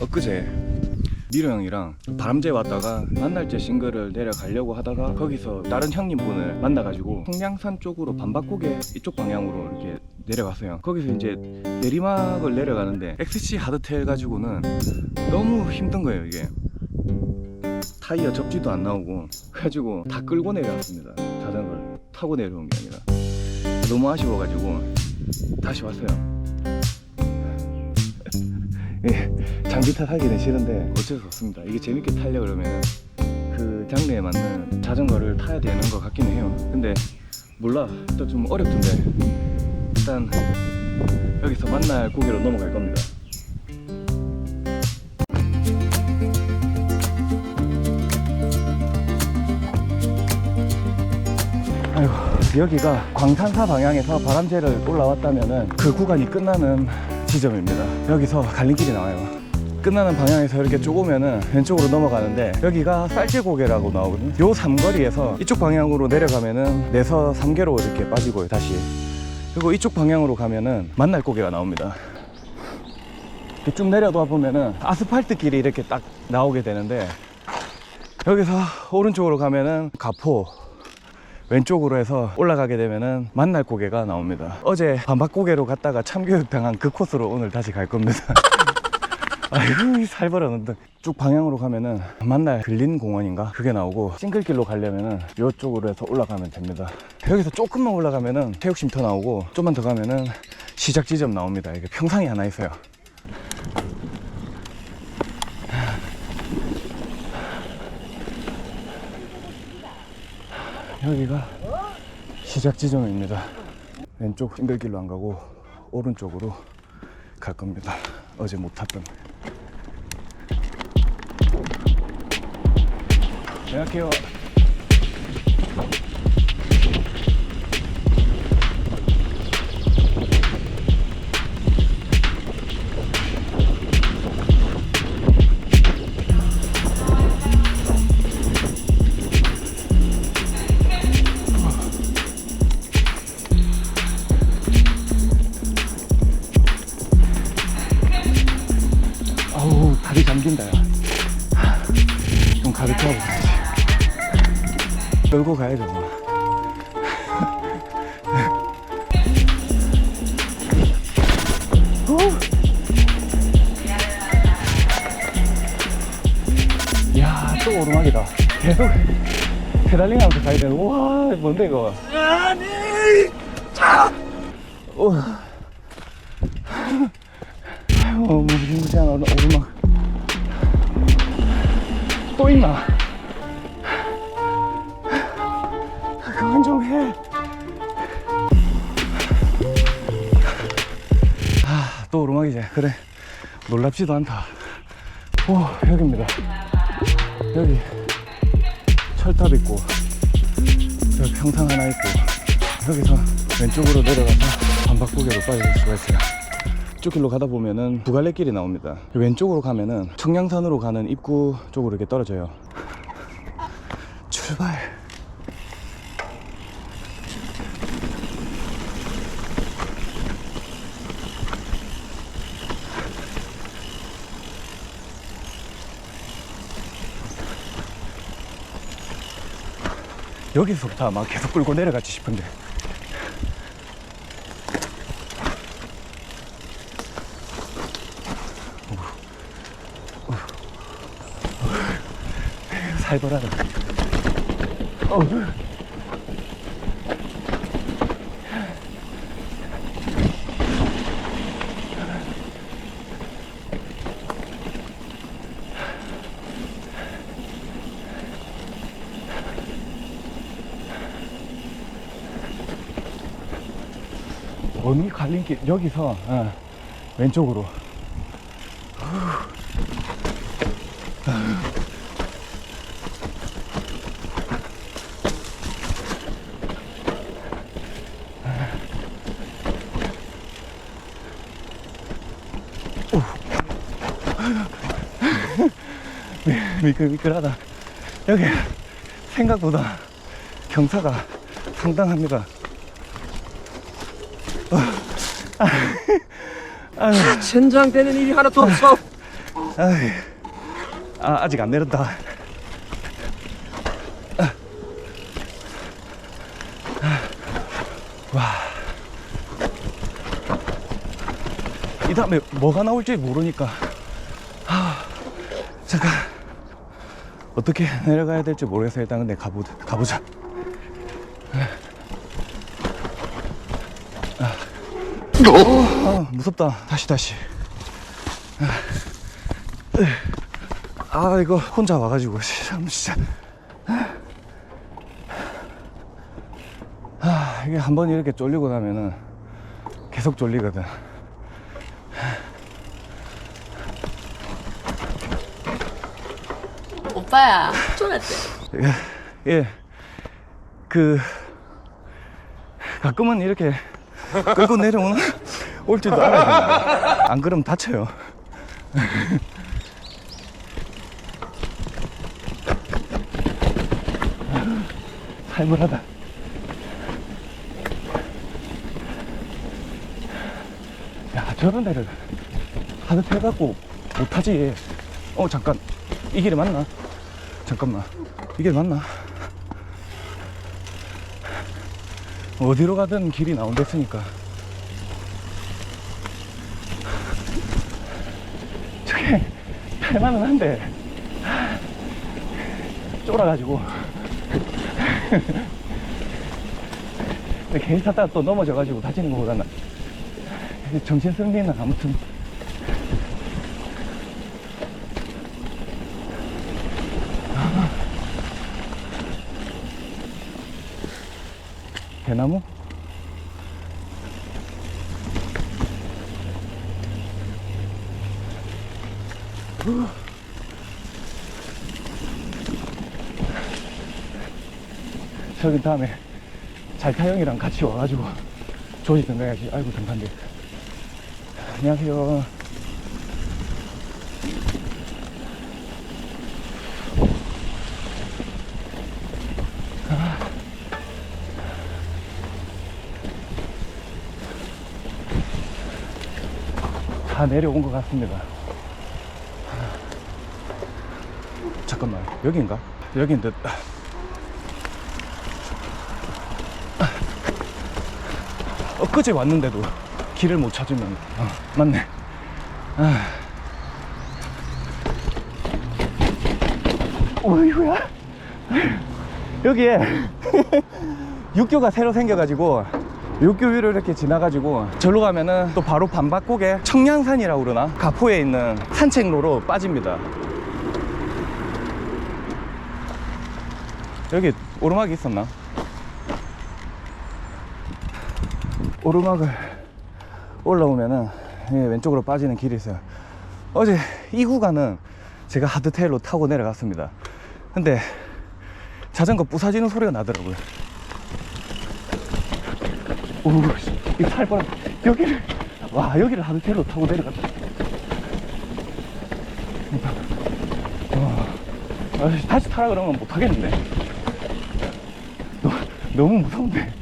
엊그제 미로 형이랑 바람제 왔다가 만날제 싱글을 내려가려고 하다가 거기서 다른 형님 분을 만나가지고 청량산 쪽으로 반바꾸게 이쪽 방향으로 이렇게 내려갔어요. 거기서 이제 내리막을 내려가는데 XC 하드텔 가지고는 너무 힘든 거예요 이게. 타이어 접지도 안 나오고 그래가지고 다 끌고 내려왔습니다. 자전거를 타고 내려온 게 아니라 너무 아쉬워가지고 다시 왔어요. 예, 장비 탓하기는 싫은데 어쩔 수 없습니다. 이게 재밌게 타려 그러면 그 장르에 맞는 자전거를 타야 되는 것 같기는 해요. 근데 몰라, 또 좀 어렵던데 일단 여기서 만날 고개로 넘어갈 겁니다. 아이고 여기가 광산사 방향에서 바람제를 올라왔다면은 그 구간이 끝나는 지점입니다. 여기서 갈림길이 나와요. 끝나는 방향에서 이렇게 쭉 오면은 왼쪽으로 넘어가는데 여기가 쌀제고개라고 나오거든요. 요 삼거리에서 이쪽 방향으로 내려가면은 내서 삼계로 이렇게 빠지고요 다시. 그리고 이쪽 방향으로 가면은 만날 고개가 나옵니다. 쭉 내려다 보면은 아스팔트 길이 이렇게 딱 나오게 되는데 여기서 오른쪽으로 가면은 가포 왼쪽으로 해서 올라가게 되면은 만날 고개가 나옵니다. 어제 반박고개로 갔다가 참교육 당한 그 코스로 오늘 다시 갈 겁니다. 이 살벌한 쭉 방향으로 가면은 만날 들린 공원인가 그게 나오고 싱글길로 가려면은 이쪽으로 해서 올라가면 됩니다. 여기서 조금만 올라가면은 체육쉼터 나오고 좀만 더 가면은 시작 지점 나옵니다. 이게 평상이 하나 있어요. 여기가 시작 지점입니다. 왼쪽 싱글길로 안 가고 오른쪽으로 갈 겁니다. 어제 못 탔던. 안녕하세요. 끌고 가야죠 뭐. 야, 또 오르막이다. 계속 페달링 하면서 가야 되는, 우와, 뭔데, 이거. 아니! 자! 오. 아이고, 무지무지한 오르- 오르막. 또 있나? 놀랍지도 않다. 오, 여기입니다. 여기 철탑 있고, 여기 평상 하나 있고, 여기서 왼쪽으로 내려가서 반박고개로 빠질 수가 있어요. 이쪽 길로 가다 보면은 두 갈래 길이 나옵니다. 왼쪽으로 가면은 청량산으로 가는 입구 쪽으로 이렇게 떨어져요. 출발. 여기서부터 막 계속 끌고 내려가지 싶은데. 살벌하다. 어 우. 어느 갈림길 여기서 어, 왼쪽으로 미- 미끌미끌하다. 여기 생각보다 경사가 상당합니다. 어. 아, 일이 하나도 없어. 아, 아직 안 내렸다. 이 다음에 뭐가 나올지 모르니까. 아, 잠깐. 어떻게 내려가야 될지 모르겠어. 일단 근데 가보, 가보자 아, 무섭다. 다시 다시. 아 이거 혼자 와가지고 참 진짜. 아 이게 한 번 이렇게 쫄리고 나면은 계속 쫄리거든. 오빠야 쫄았대. 예, 예. 그 가끔은 이렇게 끌고 내려오는 올 줄도 알아야 됩니다. 안 그러면 다쳐요. 살벌하다. 야, 저런 데를 하드 해갖고 못하지. 어, 잠깐. 이 길이 맞나? 잠깐만. 이게 맞나? 어디로 가든 길이 나온댔으니까. 저게 탈만은 한데. 쫄아가지고. 근데 괜히 탔다가 또 넘어져가지고 다치는 것보다는 정신 승리는 아무튼 대나무? 저기 다음에 잘타형이랑 같이 와가지고 조지 등가야지. 아이고 등산대. 안녕하세요 다 내려온 것 같습니다. 잠깐만, 여긴가? 여긴 듯. 엊그제 왔는데도 길을 못 찾으면, 어, 맞네. 아. 어이구야. 여기에 육교가 새로 생겨가지고 육교 위로 이렇게 지나가지고 절로 가면은 또 바로 반바꾸게 청량산이라고 그러나? 가포에 있는 산책로로 빠집니다. 여기 오르막이 있었나? 오르막을 올라오면은 예, 왼쪽으로 빠지는 길이 있어요. 어제 이 구간은 제가 하드테일로 타고 내려갔습니다. 근데 자전거 부사지는 소리가 나더라고요 오, 이 살벌한 여기를 와 여기를 하드테일로 타고 내려갔다. 와, 아, 다시 타라 그러면 못 하겠는데. 너무, 너무 무서운데.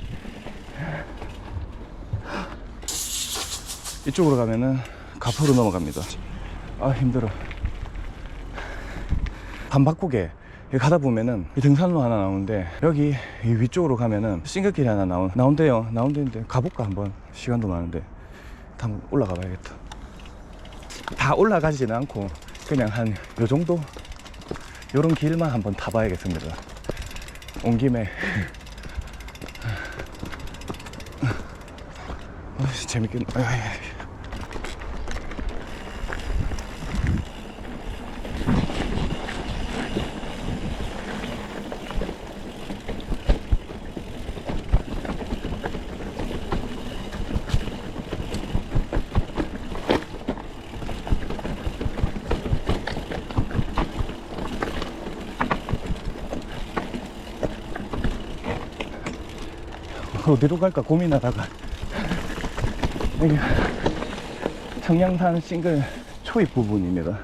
이쪽으로 가면은 가포로 넘어갑니다. 아 힘들어. 반바꾸게 여기 가다 보면은 이 등산로 하나 나오는데 여기 이 위쪽으로 가면은 싱글길이 하나 나온 나온대요. 나온대는데 가볼까? 한번 시간도 많은데 한번 올라가 봐야겠다. 다 올라가지는 않고 그냥 한 요 정도? 요런 길만 한번 타봐야겠습니다. 온 김에. 어, 재밌겠네 어디로 갈까 고민하다가 여기 청량산 싱글 초입 부분입니다.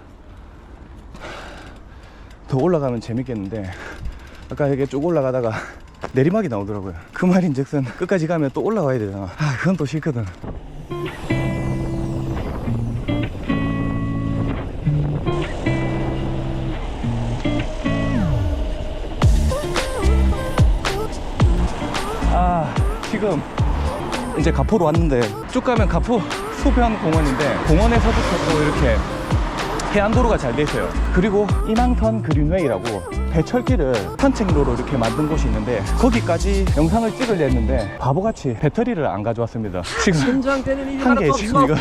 더 올라가면 재밌겠는데 아까 이게 쭉 올라가다가 내리막이 나오더라고요. 그 말인즉슨 끝까지 가면 또 올라와야 되잖아. 아 그건 또 싫거든. 아 지금 이제 가포로 왔는데 쭉 가면 가포 소변 공원인데 공원에서부터 또 이렇게 해안도로가 잘 돼 있어요. 그리고 인왕선 그린웨이라고 배철길을 산책로로 이렇게 만든 곳이 있는데 거기까지 영상을 찍으려 했는데 바보같이 배터리를 안 가져왔습니다. 지금 한 개. 지금 이거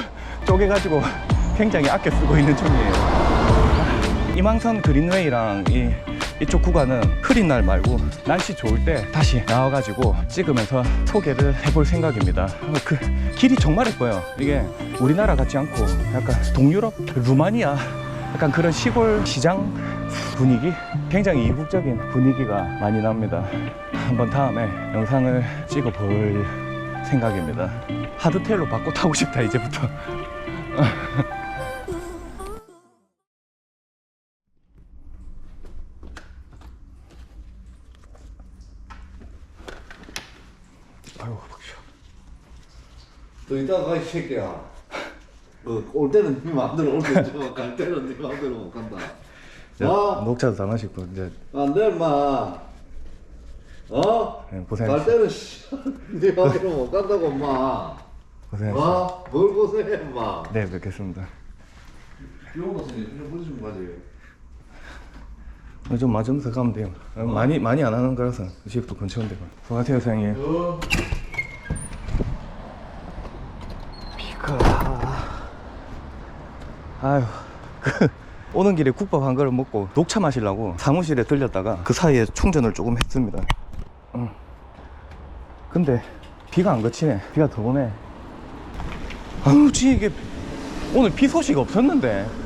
쪼개가지고 굉장히 아껴 쓰고 있는 중이에요. 이망선 그린웨이랑 이 이쪽 구간은 흐린 날 말고 날씨 좋을 때 다시 나와가지고 찍으면서 소개를 해볼 생각입니다. 그 길이 정말 예뻐요. 이게 우리나라 같지 않고 약간 동유럽, 루마니아 약간 그런 시골 시장 분위기 굉장히 이국적인 분위기가 많이 납니다. 한번 다음에 영상을 찍어볼 생각입니다. 하드테일로 바꿔 타고 싶다 이제부터. 아이고 박수. 너 이따 가, 이 새끼야. 어, 올 때는 네 마음대로 올수 있지만 갈 때는 네 마음대로 못 간다. 어? 녹차도 다 마시고 이제 안 돼, 임마. 어? 네, 갈 고생했어요. 때는 씨, 네 마음대로 못 간다고, 임마. 고생했어요. 어? 뭘 고생해, 임마. 네 뵙겠습니다. 비온 것은 그냥 부딪히면 가지. 좀 맞으면서 가면 돼요. 어, 많이 많이 안 하는 거라서 집도 근처인데. 수고하세요 사장님. 어? 비가. 아유. 그 오는 길에 국밥 한 그릇 먹고 녹차 마시려고 사무실에 들렸다가 그 사이에 충전을 조금 했습니다. 응. 근데 비가 안 그치네. 비가 더 오네. 아유, 지 이게 오늘 비 소식 없었는데.